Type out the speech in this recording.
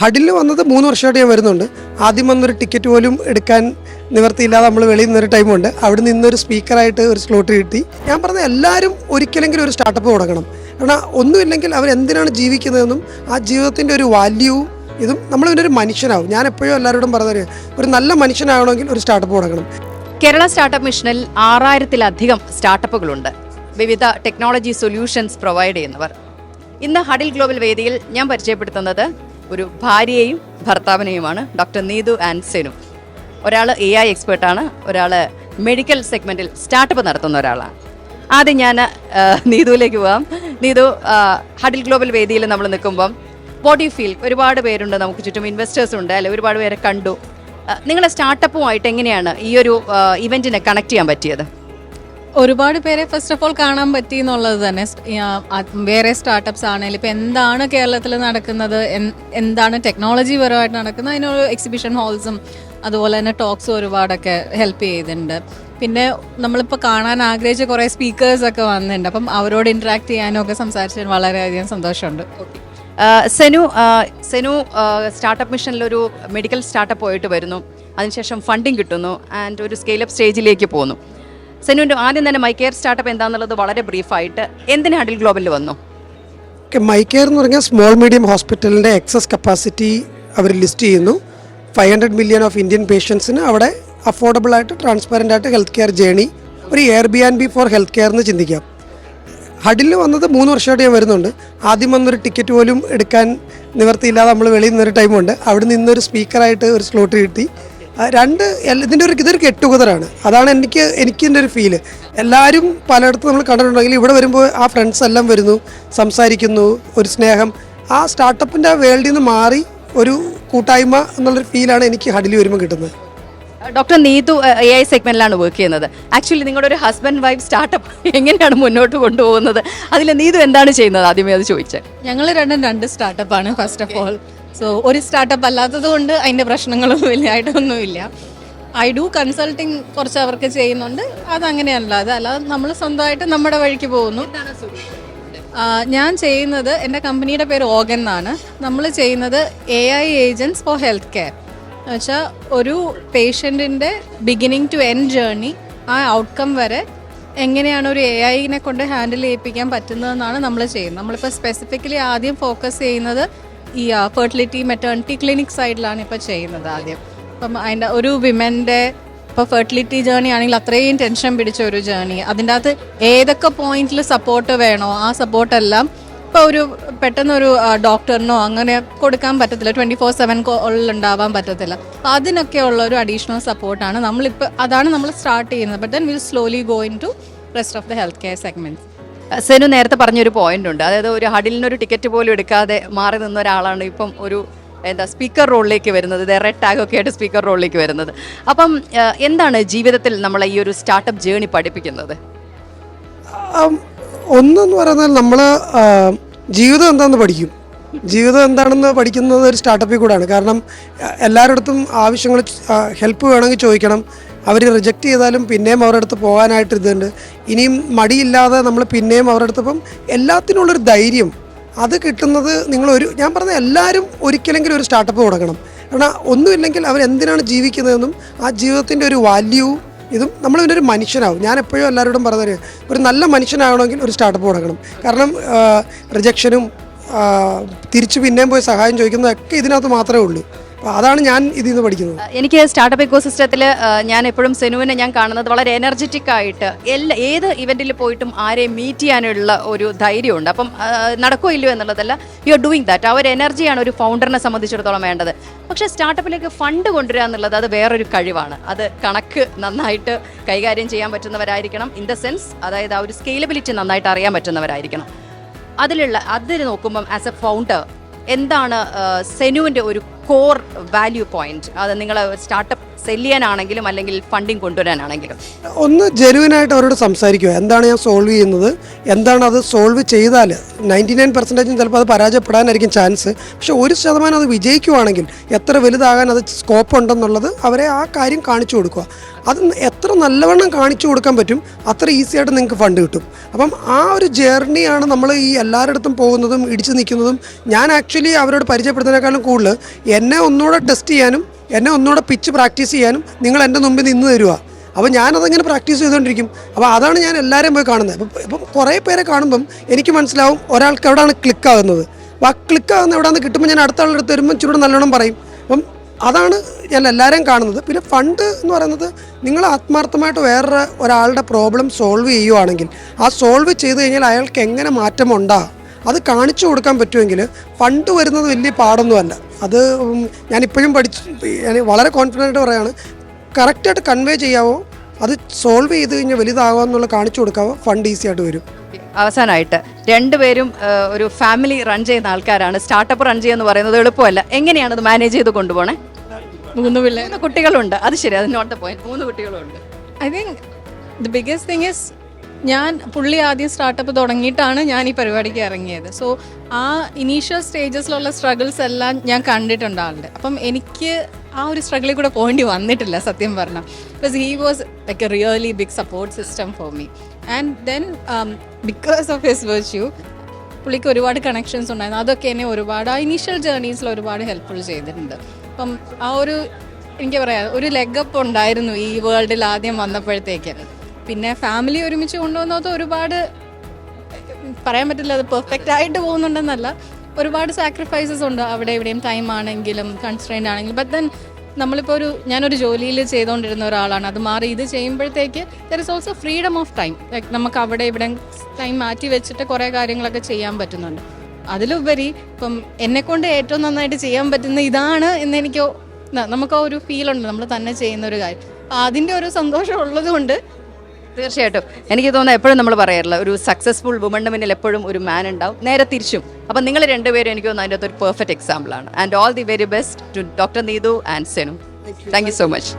ഹഡിൽ വന്നത് മൂന്ന് വർഷമായിട്ട് ഞാൻ വരുന്നുണ്ട്. ആദ്യം വന്നൊരു ടിക്കറ്റ് പോലും എടുക്കാൻ നിവർത്തിയില്ലാതെ നമ്മൾ വെളിയിൽ നിന്നൊരു ടൈമുണ്ട് അവിടെ നിന്നൊരു സ്പീക്കറായിട്ട് ഒരു സ്ലോട്ട് കിട്ടി. ഞാൻ പറഞ്ഞ എല്ലാവരും ഒരിക്കലെങ്കിലും ഒരു സ്റ്റാർട്ടപ്പ് തുടങ്ങണം. കാരണം ഒന്നുമില്ലെങ്കിൽ അവരെന്തിനാണ് ജീവിക്കുന്നതെന്നും ആ ജീവിതത്തിന്റെ ഒരു വാല്യൂ ഇതും ഇവിടെ ഒരു മനുഷ്യനാവും. ഞാൻ എപ്പോഴും എല്ലാവരോടും പറഞ്ഞത് ഒരു നല്ല മനുഷ്യനാകണമെങ്കിൽ ഒരു സ്റ്റാർട്ടപ്പ് തുടങ്ങണം. കേരള സ്റ്റാർട്ടപ്പ് മിഷനിൽ ആറായിരത്തിലധികം സ്റ്റാർട്ടപ്പുകളുണ്ട് വിവിധ ടെക്നോളജി സൊല്യൂഷൻസ് പ്രൊവൈഡ് ചെയ്യുന്നവർ. ഇന്ന് ഹഡിൽ ഗ്ലോബൽ വേദിയിൽ ഞാൻ പരിചയപ്പെടുത്തുന്നത് ഒരു ഭാര്യയെയും ഭർത്താവിനെയുമാണ് ഡോക്ടർ നീതു ആൻഡ് സെനു. ഒരാൾ എ ഐ എക്സ്പേർട്ടാണ് ഒരാൾ മെഡിക്കൽ സെഗ്മെന്റിൽ സ്റ്റാർട്ടപ്പ് നടത്തുന്ന ഒരാളാണ്. ആദ്യം ഞാൻ നീതുവിലേക്ക് പോവാം. നീതു ഹഡിൽ ഗ്ലോബൽ വേദിയിൽ നമ്മൾ നിൽക്കുമ്പം ബോഡി ഫീൽ ഒരുപാട് പേരുണ്ട് നമുക്ക് ചുറ്റും ഇൻവെസ്റ്റേഴ്സ് ഉണ്ട് അല്ലെ ഒരുപാട് പേരെ കണ്ടു. നിങ്ങളെ സ്റ്റാർട്ടപ്പുമായിട്ട് എങ്ങനെയാണ് ഈ ഒരു ഇവന്റിനെ കണക്ട് ചെയ്യാൻ പറ്റിയത്? ഒരുപാട് പേരെ ഫസ്റ്റ് ഓഫ് ഓൾ കാണാൻ പറ്റി എന്നുള്ളത് തന്നെ. വേറെ സ്റ്റാർട്ടപ്സ് ആണെങ്കിലും ഇപ്പം എന്താണ് കേരളത്തിൽ നടക്കുന്നത്? എന്താണ് ടെക്നോളജി പരമായിട്ട് നടക്കുന്നത്? അതിനൊരു എക്സിബിഷൻ ഹാൾസും അതുപോലെ തന്നെ ടോക്സും ഒരുപാടൊക്കെ ഹെൽപ്പ് ചെയ്തിട്ടുണ്ട്. പിന്നെ നമ്മളിപ്പോൾ കാണാൻ ആഗ്രഹിച്ച കുറേ സ്പീക്കേഴ്സ് ഒക്കെ വന്നിട്ടുണ്ട്. അപ്പം അവരോട് ഇൻട്രാക്ട് ചെയ്യാനും ഒക്കെ സംസാരിച്ചതിന് വളരെയധികം സന്തോഷമുണ്ട്. ഓക്കെ സെനു സെനു സ്റ്റാർട്ടപ്പ് മിഷനിലൊരു മെഡിക്കൽ സ്റ്റാർട്ടപ്പ് പോയിട്ട് വരുന്നു. അതിനുശേഷം ഫണ്ടിങ് കിട്ടുന്നു. ആൻഡ് ഒരു സ്കെയിലപ്പ് സ്റ്റേജിലേക്ക് പോകുന്നു സെനുവിന്റെ ആദ്യം തന്നെ മൈ കെയർ സ്റ്റാർട്ടപ്പ് എന്താണെന്നുള്ളത് വളരെ ബ്രീഫായിട്ട് എന്തിന് ഹഡിൽ ഗ്ലോബലിൽ വന്നു? മൈ കെയർ എന്ന് പറഞ്ഞാൽ സ്മോൾ മീഡിയം ഹോസ്പിറ്റലിന്റെ എക്സസ് കപ്പാസിറ്റി അവർ ലിസ്റ്റ് ചെയ്യുന്നു. Five hundred million of Indian പേഷ്യൻസിന് അവിടെ അഫോർഡബിൾ ആയിട്ട് ട്രാൻസ്പെറന്റ് ആയിട്ട് ഹെൽത്ത് കെയർ ജേണി ഒരു air B and B for health care എന്ന് ചിന്തിക്കാം. ഹഡിൽ വന്നത് മൂന്ന് വർഷമായിട്ട് ഞാൻ വരുന്നുണ്ട്. ആദ്യം വന്നൊരു ടിക്കറ്റ് പോലും എടുക്കാൻ നിവർത്തിയില്ലാതെ നമ്മൾ വെളിയിൽ നിന്നൊരു ടൈമുണ്ട് അവിടെ നിന്നൊരു സ്പീക്കറായിട്ട് ഒരു സ്ലോട്ട് കിട്ടി. രണ്ട് ഇതിന്റെ ഒരു ഇതൊരു ഗെറ്റ് ടുഗതറാണ് അതാണ് എനിക്ക് എനിക്ക് എന്റെ ഒരു ഫീൽ എല്ലാവരും പലയിടത്തും നമ്മൾ കണ്ടിട്ടുണ്ടെങ്കിൽ ഇവിടെ വരുമ്പോൾ ആ ഫ്രണ്ട്സ് എല്ലാം വരുന്നു സംസാരിക്കുന്നു ഒരു സ്നേഹം. ആ സ്റ്റാർട്ടപ്പിന്റെ ആ വേൾഡിൽ നിന്ന് മാറി ഒരു കൂട്ടായ്മ എന്നുള്ളൊരു ഫീലാണ് എനിക്ക് ഹഡിൽ വരുമ്പോൾ കിട്ടുന്നത്. ഡോക്ടർ നീതു എ ഐ സെഗ്മെന്റിലാണ് വർക്ക് ചെയ്യുന്നത്. ആക്ച്വലി നിങ്ങളുടെ ഒരു ഹസ്ബൻഡ് വൈഫ് സ്റ്റാർട്ടപ്പ് എങ്ങനെയാണ് മുന്നോട്ട് കൊണ്ടുപോകുന്നത്? അതിൽ നീതു എന്താണ് ചെയ്യുന്നത്? ആദ്യമേ അത് ചോദിച്ചത് ഞങ്ങൾ രണ്ടും രണ്ട് സ്റ്റാർട്ടപ്പാണ് ഫസ്റ്റ് ഓഫ് ഓൾ സോ ഒരു സ്റ്റാർട്ടപ്പ് അല്ലാത്തത് കൊണ്ട് അതിന്റെ പ്രശ്നങ്ങളും വലിയതായിട്ടൊന്നുമില്ല ഐ ഡു കൺസൾട്ടിങ് കുറച്ച് അവർക്ക് ചെയ്യുന്നുണ്ട്. അതങ്ങനെയല്ല. അതല്ലാതെ നമ്മൾ സ്വന്തമായിട്ട് നമ്മുടെ വഴിക്ക് പോകുന്നു. ഞാൻ ചെയ്യുന്നത് എന്റെ കമ്പനിയുടെ പേര് ഓഗൻ എന്നാണ്. നമ്മൾ ചെയ്യുന്നത് A I agents for health care എന്നുവെച്ചാൽ ഒരു പേഷ്യന്റിന്റെ ബിഗിനിങ് ടു എൻഡ് ജേർണി ആ ഔട്ട്കം വരെ എങ്ങനെയാണ് ഒരു എ ഐനെ കൊണ്ട് ഹാൻഡിൽ ചെയ്യിപ്പിക്കാൻ പറ്റുന്നതെന്നാണ് നമ്മൾ ചെയ്യുന്നത്. നമ്മളിപ്പോൾ സ്പെസിഫിക്കലി ആദ്യം ഫോക്കസ് ചെയ്യുന്നത് ഈ ഫെർട്ടിലിറ്റി മെറ്റേണിറ്റി ക്ലിനിക് സൈഡിലാണ് ഇപ്പോൾ ചെയ്യുന്നത് ആദ്യം. അപ്പം അതിന്റെ ഒരു വിമന്റെ ഇപ്പോൾ ഫെർട്ടിലിറ്റി ജേണി ആണെങ്കിൽ അത്രയും ടെൻഷൻ പിടിച്ച ഒരു ജേണി അതിന്റെ അകത്ത് ഏതൊക്കെ പോയിന്റിൽ സപ്പോർട്ട് വേണോ ആ സപ്പോർട്ടെല്ലാം ഇപ്പോൾ ഒരു പെട്ടെന്നൊരു ഡോക്ടറിനോ അങ്ങനെ കൊടുക്കാൻ പറ്റത്തില്ല. ട്വന്റി ഫോർ സെവൻ ഉണ്ടാവാൻ പറ്റത്തില്ല. അപ്പോൾ അതിനൊക്കെ ഉള്ള ഒരു അഡീഷണൽ സപ്പോർട്ടാണ് നമ്മളിപ്പോൾ അതാണ് നമ്മൾ സ്റ്റാർട്ട് ചെയ്യുന്നത്. But then will slowly go to rest of the health care segments Senu നേരത്തെ പറഞ്ഞൊരു പോയിന്റ് ഉണ്ട്. അതായത് ഒരു ഹഡിലിനൊരു ടിക്കറ്റ് പോലും എടുക്കാതെ മാറി നിന്ന ഒരാളാണ് ഇപ്പം ഒരു എന്താ സ്പീക്കർ റോളിലേക്ക് വരുന്നത്. ഇത് റെഡ് ടാഗ് ഒക്കെ ആയിട്ട് സ്പീക്കർ റോളിലേക്ക് വരുന്നത്. അപ്പം എന്താണ് ജീവിതത്തിൽ നമ്മൾ ഈ ഒരു സ്റ്റാർട്ടപ്പ് ജേണി പഠിപ്പിക്കുന്നത്? ഒന്നെന്ന് പറയുന്നത് നമ്മൾ ജീവിതം എന്താണെന്ന് പഠിക്കും. ജീവിതം എന്താണെന്ന് പഠിക്കുന്നത് ഒരു സ്റ്റാർട്ടപ്പിൽ കൂടെയാണ്. കാരണം എല്ലാവരുടെ അടുത്തും ആവശ്യങ്ങൾ ഹെൽപ്പ് വേണമെങ്കിൽ ചോദിക്കണം. അവർ റിജക്റ്റ് ചെയ്താലും പിന്നെയും അവരുടെ അടുത്ത് പോകാനായിട്ട് ഇതുണ്ട്. ഇനിയും മടിയില്ലാതെ നമ്മൾ പിന്നെയും അവരുടെ അടുത്ത് ഇപ്പം എല്ലാത്തിനുള്ളൊരു ധൈര്യം അത് കിട്ടുന്നത് നിങ്ങൾ ഒരു ഞാൻ പറഞ്ഞ എല്ലാവരും ഒരിക്കലെങ്കിലും ഒരു സ്റ്റാർട്ടപ്പ് തുടങ്ങണം. കാരണം ഒന്നുമില്ലെങ്കിൽ അവരെന്തിനാണ് ജീവിക്കുന്നതെന്നും ആ ജീവിതത്തിന്റെ ഒരു വാല്യൂ ഇതും നമ്മൾ പിന്നെ ഒരു മനുഷ്യനാവും. ഞാൻ എപ്പോഴും എല്ലാവരോടും പറഞ്ഞത് ഒരു നല്ല മനുഷ്യനാവണമെങ്കിൽ ഒരു സ്റ്റാർട്ടപ്പ് തുടങ്ങണം. കാരണം റിജക്ഷനും തിരിച്ചു പിന്നെയും പോയി സഹായം ചോദിക്കുന്നതൊക്കെ ഇതിനകത്ത് മാത്രമേ ഉള്ളൂ. അപ്പോൾ അതാണ് ഞാൻ ഇതിൽ നിന്ന് പഠിക്കുന്നത്. എനിക്ക് സ്റ്റാർട്ടപ്പ് ഇക്കോ സിസ്റ്റത്തിൽ ഞാൻ എപ്പോഴും സെനുവിനെ ഞാൻ കാണുന്നത് വളരെ എനർജറ്റിക് ആയിട്ട് എല്ലാ ഏത് ഇവന്റിൽ പോയിട്ടും ആരെയും മീറ്റ് ചെയ്യാനുള്ള ഒരു ധൈര്യമുണ്ട്. അപ്പം നടക്കോ ഇല്ലയോ എന്നുള്ളതല്ല യു ആർ ഡൂയിങ് ദാറ്റ് ആ ഒരു എനർജിയാണ് ഒരു ഫൗണ്ടറിനെ സംബന്ധിച്ചിടത്തോളം വേണ്ടത്. പക്ഷേ സ്റ്റാർട്ടപ്പിലേക്ക് ഫണ്ട് കൊണ്ടുവരിക എന്നുള്ളത് അത് വേറൊരു കഴിവാണ്. അത് കണക്ക് നന്നായിട്ട് കൈകാര്യം ചെയ്യാൻ പറ്റുന്നവരായിരിക്കണം. ഇൻ ദ സെൻസ് അതായത് ആ ഒരു സ്കെയിലബിലിറ്റി നന്നായിട്ട് അറിയാൻ പറ്റുന്നവരായിരിക്കണം. അതിലുള്ള അതിൽ നോക്കുമ്പം ആസ് എ ഫൗണ്ടർ എന്താണ് സെനുവിന്റെ ഒരു കോർ വാല്യൂ പോയിന്റ് അത് നിങ്ങൾ സ്റ്റാർട്ടപ്പ് സെൽ ചെയ്യാനാണെങ്കിലും അല്ലെങ്കിൽ ഫണ്ടിങ് കൊണ്ടുവരാനാണെങ്കിലും. ഒന്ന് ജെനുവിനായിട്ട് അവരോട് സംസാരിക്കുക. എന്താണ് ഞാൻ സോൾവ് ചെയ്യുന്നത്? എന്താണ് അത് സോൾവ് ചെയ്താൽ നയന്റി നയൻ പെർസെന്റേജും ചിലപ്പോൾ അത് പരാജയപ്പെടാനായിരിക്കും ചാൻസ് പക്ഷെ ഒരു ശതമാനം അത് വിജയിക്കുവാണെങ്കിൽ എത്ര വലുതാകാൻ അത് സ്കോപ്പ് ഉണ്ടെന്നുള്ളത് അവരെ ആ കാര്യം കാണിച്ചു കൊടുക്കുക. അത് എത്ര നല്ലവണ്ണം കാണിച്ചു കൊടുക്കാൻ പറ്റും അത്ര ഈസി ആയിട്ട് നിങ്ങൾക്ക് ഫണ്ട് കിട്ടും. അപ്പം ആ ഒരു ജേർണിയാണ് നമ്മൾ ഈ എല്ലാവരുടെ പോകുന്നതും ഇടിച്ചു നിൽക്കുന്നതും ഞാൻ ആക്ച്വലി അവരോട് പരിചയപ്പെടുത്തുന്നതിനേക്കാളും കൂടുതൽ എന്നെ ഒന്നുകൂടെ ടെസ്റ്റ് ചെയ്യാനും എന്നെ ഒന്നുകൂടെ പിച്ച് പ്രാക്ടീസ് ചെയ്യാനും നിങ്ങൾ എന്റെ മുമ്പിൽ നിന്ന് തരുക അപ്പോൾ ഞാനതങ്ങനെ പ്രാക്ടീസ് ചെയ്തുകൊണ്ടിരിക്കും. അപ്പോൾ അതാണ് ഞാൻ എല്ലാവരെയും പോയി കാണുന്നത്. അപ്പം ഇപ്പം കുറേ പേരെ കാണുമ്പം എനിക്ക് മനസ്സിലാവും ഒരാൾക്ക് എവിടെയാണ് ക്ലിക്ക് ആകുന്നത്. അപ്പോൾ ആ ക്ലിക്ക് ആകുന്ന നിന്ന് കിട്ടുമ്പോൾ ഞാൻ അടുത്ത ആളുടെ അടുത്ത് വരുമ്പോൾ ചൂട് നല്ലോണം പറയും. അപ്പം അതാണ് ഞാൻ എല്ലാവരെയും കാണുന്നത്. പിന്നെ ഫണ്ട് എന്ന് പറയുന്നത് നിങ്ങൾ ആത്മാർത്ഥമായിട്ട് വേറെ ഒരാളുടെ പ്രോബ്ലം സോൾവ് ചെയ്യുവാണെങ്കിൽ ആ സോൾവ് ചെയ്ത് കഴിഞ്ഞാൽ അയാൾക്ക് എങ്ങനെ മാറ്റമുണ്ടാ? അത് കാണിച്ചു കൊടുക്കാൻ പറ്റുമെങ്കിൽ ഫണ്ട് വരുന്നത് വലിയ പാടൊന്നുമല്ല. അത് ഞാനിപ്പോഴും പഠിച്ച് ഞാൻ വളരെ കോൺഫിഡന്റ് പറയാണ്. കറക്റ്റായിട്ട് കൺവേ ചെയ്യാവോ അത് സോൾവ് ചെയ്ത് കഴിഞ്ഞാൽ വലുതാകുക എന്നുള്ള കാണിച്ചു കൊടുക്കാവോ ഫണ്ട് ഈസി ആയിട്ട് വരും. അവസാനമായിട്ട് രണ്ടുപേരും ഒരു ഫാമിലി റൺ ചെയ്യുന്ന ആൾക്കാരാണ്. സ്റ്റാർട്ടപ്പ് റൺ ചെയ്യുക എന്ന് പറയുന്നത് എളുപ്പമല്ല. എങ്ങനെയാണ് അത് മാനേജ് ചെയ്ത് കൊണ്ടുപോകണേ മൂന്ന് പിള്ളേർ മൂന്ന് കുട്ടികളുണ്ട്. അത് ശരി അത് നോട്ട് ദ പോയിന്റ് മൂന്ന് കുട്ടികളുണ്ട്. I think the biggest thing is ഞാൻ പുള്ളി ആദ്യം സ്റ്റാർട്ടപ്പ് തുടങ്ങിയിട്ടാണ് ഞാൻ ഈ പരിപാടിക്ക് ഇറങ്ങിയത്. സോ ആ ഇനീഷ്യൽ സ്റ്റേജസിലുള്ള സ്ട്രഗിൾസ് എല്ലാം ഞാൻ കണ്ടിട്ടുണ്ട് ആളുടെ. അപ്പം എനിക്ക് ആ ഒരു സ്ട്രഗിളിൽ കൂടെ പോകേണ്ടി വന്നിട്ടില്ല സത്യം പറഞ്ഞാൽ because he was like a really big support system for me and then because of his virtue പുള്ളിക്ക് ഒരുപാട് കണക്ഷൻസ് ഉണ്ടായിരുന്നു. അതൊക്കെ എന്നെ ഒരുപാട് ആ ഇനീഷ്യൽ ജേർണീസിൽ ഒരുപാട് ഹെൽപ്ഫുൾ ചെയ്തിട്ടുണ്ട്. അപ്പം ആ ഒരു എനിക്ക് പറയാം ഒരു ലെഗപ്പ് ഉണ്ടായിരുന്നു ഈ വേൾഡിൽ ആദ്യം വന്നപ്പോഴത്തേക്ക്. പിന്നെ ഫാമിലി ഒരുമിച്ച് കൊണ്ടുവന്നത് ഒരുപാട് പറയാൻ പറ്റില്ല അത് പെർഫെക്റ്റ് ആയിട്ട് പോകുന്നുണ്ടെന്നല്ല. ഒരുപാട് സാക്രിഫൈസസ് ഉണ്ട് അവിടെ ഇവിടെയും ടൈം ആണെങ്കിലും കൺസ്ട്രെയിന്റ് ആണെങ്കിലും. ബട്ട് ദെൻ നമ്മളിപ്പോൾ ഒരു ഞാനൊരു ജോലിയിൽ ചെയ്തുകൊണ്ടിരുന്ന ഒരാളാണ്. അത് മാറി ഇത് ചെയ്യുമ്പോഴത്തേക്ക് there is also freedom of time like നമുക്ക് അവിടെ ഇവിടെ ടൈം മാറ്റി വെച്ചിട്ട് കുറേ കാര്യങ്ങളൊക്കെ ചെയ്യാൻ പറ്റുന്നുണ്ട്. അതിലുപരി ഇപ്പം എന്നെക്കൊണ്ട് ഏറ്റവും നന്നായിട്ട് ചെയ്യാൻ പറ്റുന്ന ഇതാണ് എന്ന് എനിക്ക് നമുക്ക് ആ ഒരു ഫീൽ ഉണ്ട്. നമ്മൾ തന്നെ ചെയ്യുന്ന ഒരു കാര്യം. അതിന്റെ ഒരു സന്തോഷം ഉള്ളത് കൊണ്ട് തീർച്ചയായിട്ടും. എനിക്ക് തോന്നുന്നത് എപ്പോഴും നമ്മൾ പറയാറില്ല ഒരു സക്സസ്ഫുൾ വുമണിന് മുന്നിൽ എപ്പോഴും ഒരു മാൻ ഉണ്ടാവും. നേരെ തിരിച്ചും. അപ്പം നിങ്ങൾ രണ്ടുപേരും എനിക്ക് തോന്നുന്നു അതിന്റെ ഒരു പെർഫെക്റ്റ് എക്സാമ്പിൾ ആണ്. And all the very best to doctor Neethu and Senu thank you so much